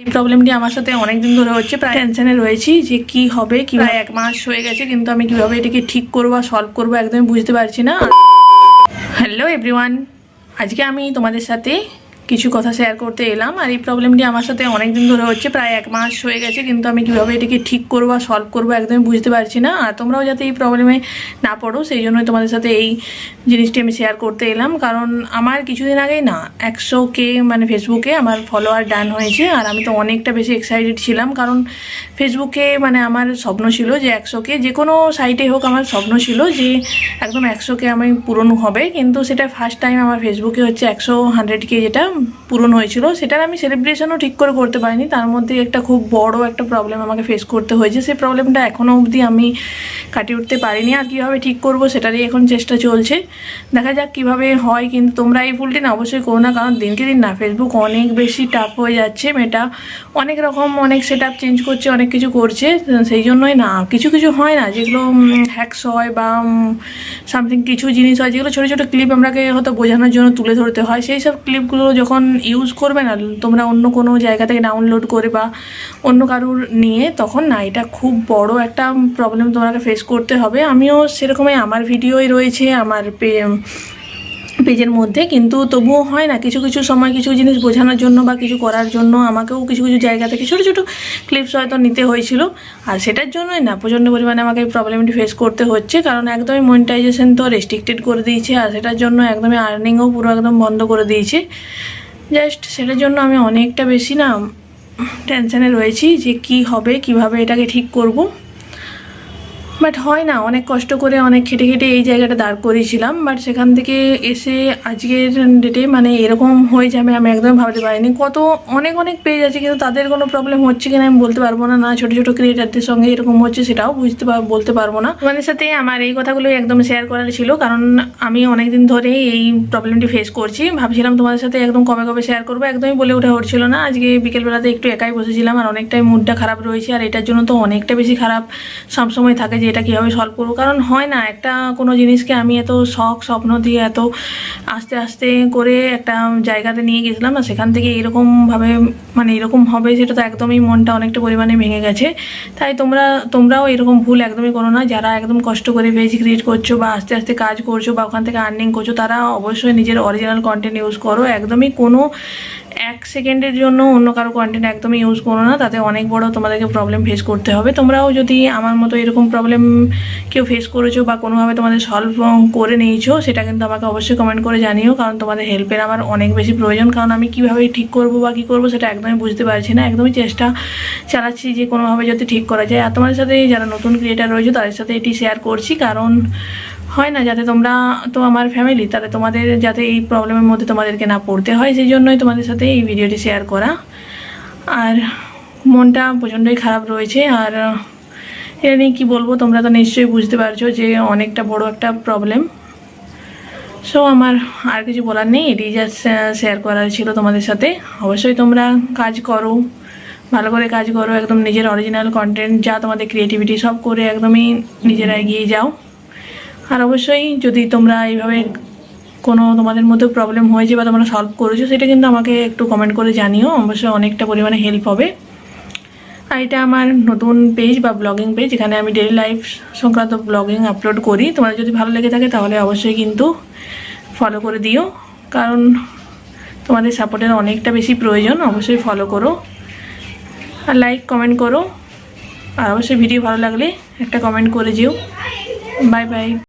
এই প্রবলেমটি আমার সাথে অনেকদিন ধরে হচ্ছে প্রায় টেনশনে রয়েছি যে কি হবে কি প্রায় এক মাস হয়ে গেছে কিন্তু আমি কীভাবে এটাকে ঠিক করব সলভ করব একদমই বুঝতে পারছি না। হ্যালো এভরিওয়ান আজকে আমি তোমাদের সাথে কিছু কথা শেয়ার করতে এলাম আর এই প্রবলেমটি আমার সাথে অনেক দিন ধরে হচ্ছে, প্রায় এক মাস হয়ে গেছে, কিন্তু আমি কীভাবে এটাকে ঠিক করব বা সলভ করব একদমই বুঝতে পারছি না। আর তোমরাও যাতে এই প্রবলেমে না পড়ো, সেই জন্যই তোমাদের সাথে এই জিনিসটি আমি শেয়ার করতে এলাম। কারণ আমার কিছুদিন আগেই না একশো কে মানে ফেসবুকে আমার ফলোয়ার ডান হয়েছে আর আমি তো অনেকটা বেশি এক্সাইটেড ছিলাম। কারণ ফেসবুকে মানে আমার স্বপ্ন ছিল যে একশোকে যে কোনো সাইটে হোক আমার স্বপ্ন ছিল যে একদম একশোকে আমি পূরণ হবে। কিন্তু সেটা ফার্স্ট টাইম আমার ফেসবুকে হচ্ছে একশো হান্ড্রেড কে যেটা পূরণ হয়েছিল, সেটার আমি সেলিব্রেশনও ঠিক করে করতে পারিনি। তার মধ্যে একটা খুব বড় একটা প্রবলেম আমাকে ফেস করতে হয়েছে। সেই প্রবলেমটা এখনও অবধি আমি কাটিয়ে উঠতে পারিনি। আর কীভাবে ঠিক করব সেটারই এখন চেষ্টা চলছে। দেখা যাক কীভাবে হয়, কিন্তু তোমরা এই ভুলটি না অবশ্যই করো না, কারণ দিনকে দিন না ফেসবুক অনেক বেশি টাফ হয়ে যাচ্ছে মেয়েটা অনেক রকম, অনেক সেট চেঞ্জ করছে, অনেক কিছু করছে। সেই জন্যই না, কিছু কিছু হয় না, যেগুলো হ্যাকস হয় বা সামথিং কিছু জিনিস হয়, যেগুলো ছোটো ছোটো ক্লিপ আমরাকে হয়তো বোঝানোর জন্য তুলে ধরতে হয়। সেই সব ক্লিপগুলো যখন ইউজ করবে না, তোমরা অন্য কোনো জায়গা থেকে ডাউনলোড করে বা অন্য কারুর নিয়ে, তখন না, এটা খুব বড় একটা প্রবলেম তোমাকে ফেস করতে হবে। আমিও সেরকমই আমার ভিডিওই রয়েছে, আমার পে- পেজের মধ্যে, কিন্তু তবুও হয় না। কিছু কিছু সময় কিছু জিনিস বোঝানোর জন্য বা কিছু করার জন্য আমাকেও কিছু কিছু জায়গা থেকে ছোটো ছোটো ক্লিপস হয়তো নিতে হয়েছিল। আর সেটার জন্যই না, প্রচণ্ড পরিমাণে আমাকে এই প্রবলেমটি ফেস করতে হচ্ছে। কারণ একদমই মনিটাইজেশন তো রেস্ট্রিক্টেড করে দিয়েছে, আর সেটার জন্য একদমই আর্নিংও পুরো একদম বন্ধ করে দিয়েছে। জাস্ট সেটার জন্য আমি অনেকটা বেশি না টেনশানে রয়েছি যে কি হবে, কীভাবে এটাকে ঠিক করব। বাট হয় না, অনেক কষ্ট করে, অনেক খেটে খেটে এই জায়গাটা দাঁড় করিয়েছিলাম। বাট সেখান থেকে এসে আজকের ডেটে মানে এরকম হয়ে যাবে আমি একদম ভাবতে পারিনি। কত অনেক অনেক পেজ আছে, কিন্তু তাদের কোনো প্রবলেম হচ্ছে কিনা আমি বলতে পারব না। না ছোটো ছোটো ক্রিয়েটারদের সঙ্গে এরকম হচ্ছে সেটাও বুঝতে বলতে পারব না। তোমাদের সাথে আমার এই কথাগুলো একদম শেয়ার করার ছিল, কারণ আমি অনেকদিন ধরে এই প্রবলেমটি ফেস করছি। ভাবছিলাম তোমাদের সাথে একদম কবে কবে শেয়ার করব, একদমই বলে উঠে উঠছিল না। আজকে বিকেলবেলাতে একটু একাই বসেছিলাম আর অনেকটাই মুডটা খারাপ রয়েছে, আর এটার জন্য তো অনেকটা বেশি খারাপ সবসময় থাকে যে এটা কীভাবে সলভ করব? কারণ হয় না, একটা কোনো জিনিসকে আমি এত শখ, স্বপ্ন দিয়ে এত আস্তে আস্তে করে একটা জায়গাতে নিয়ে গেছিলাম না সেখান থেকে এরকমভাবে মানে এরকম হবে সেটা তো একদমই মনটা অনেকটা পরিমাণে ভেঙে গেছে। তাই তোমরা, তোমরাও এরকম ভুল একদমই করো না। যারা একদম কষ্ট করে পেজ ক্রিয়েট করছ বা আস্তে আস্তে কাজ করছ বা ওখান থেকে আর্নিং করছ, তারা অবশ্যই নিজের অরিজিনাল কন্টেন্ট ইউজ করো। একদমই কোনো এক সেকেন্ডের জন্য অন্য কারও কন্টেন্ট একদমই ইউজ করো না। তাতে অনেক বড় তোমাদেরকে প্রবলেম ফেস করতে হবে। তোমরাও যদি আমার মতো এরকম প্রবলেম কেউ ফেস করেছ বা কোনোভাবে তোমাদের সলভ করে নিয়েছো, সেটা কিন্তু আমাকে অবশ্যই কমেন্ট করে জানিও, কারণ তোমাদের হেল্পের আমার অনেক বেশি প্রয়োজন। কারণ আমি কীভাবে ঠিক করব বা কী করব সেটা একদমই বুঝতে পারছি না। একদমই চেষ্টা চালাচ্ছি যে কোনোভাবে যদি ঠিক করা যায়। আর তোমাদের সাথে যারা নতুন ক্রিয়েটার রয়েছে, তাদের সাথে এটি শেয়ার করছি। কারণ হয় না, যাতে তোমরা, তো আমার ফ্যামিলি তাহলে তোমাদের যাতে এই প্রবলেমের মধ্যে তোমাদেরকে না পড়তে হয় সেই জন্যই তোমাদের সাথে এই ভিডিওটি শেয়ার করা। আর মনটা প্রচণ্ডই খারাপ রয়েছে। আর এটা নিয়ে কী বলব, তোমরা তো নিশ্চয়ই বুঝতে পারছ যে অনেকটা বড় একটা প্রবলেম সো আমার আর কিছু বলার নেই, এটি জাস্ট শেয়ার করার ছিল তোমাদের সাথে। অবশ্যই তোমরা কাজ করো, ভালো করে কাজ করো, একদম নিজের অরিজিনাল কন্টেন্ট যা তোমাদের ক্রিয়েটিভিটি সব করে একদমই নিজেরা এগিয়ে যাও। আর অবশ্যই যদি তোমরা এইভাবে কোনো তোমাদের মধ্যে প্রবলেম হয়েছে বা তোমরা সলভ করেছ, সেটা কিন্তু আমাকে একটু কমেন্ট করে জানিও। অবশ্যই অনেকটা পরিমাণে হেল্প হবে। আর এটা আমার নতুন পেজ বা ব্লগিং পেজ এখানে আমি ডেলি লাইফ সংক্রান্ত ব্লগিং আপলোড করি। তোমার যদি ভালো লেগে থাকে তাহলে অবশ্যই কিন্তু ফলো করে দিও। কারণ তোমাদের সাপোর্টের অনেকটা বেশি প্রয়োজন, অবশ্যই ফলো করো। আর লাইক কমেন্ট করো। আর অবশ্যই ভিডিও ভালো লাগলে একটা কমেন্ট করে যেও। Bye bye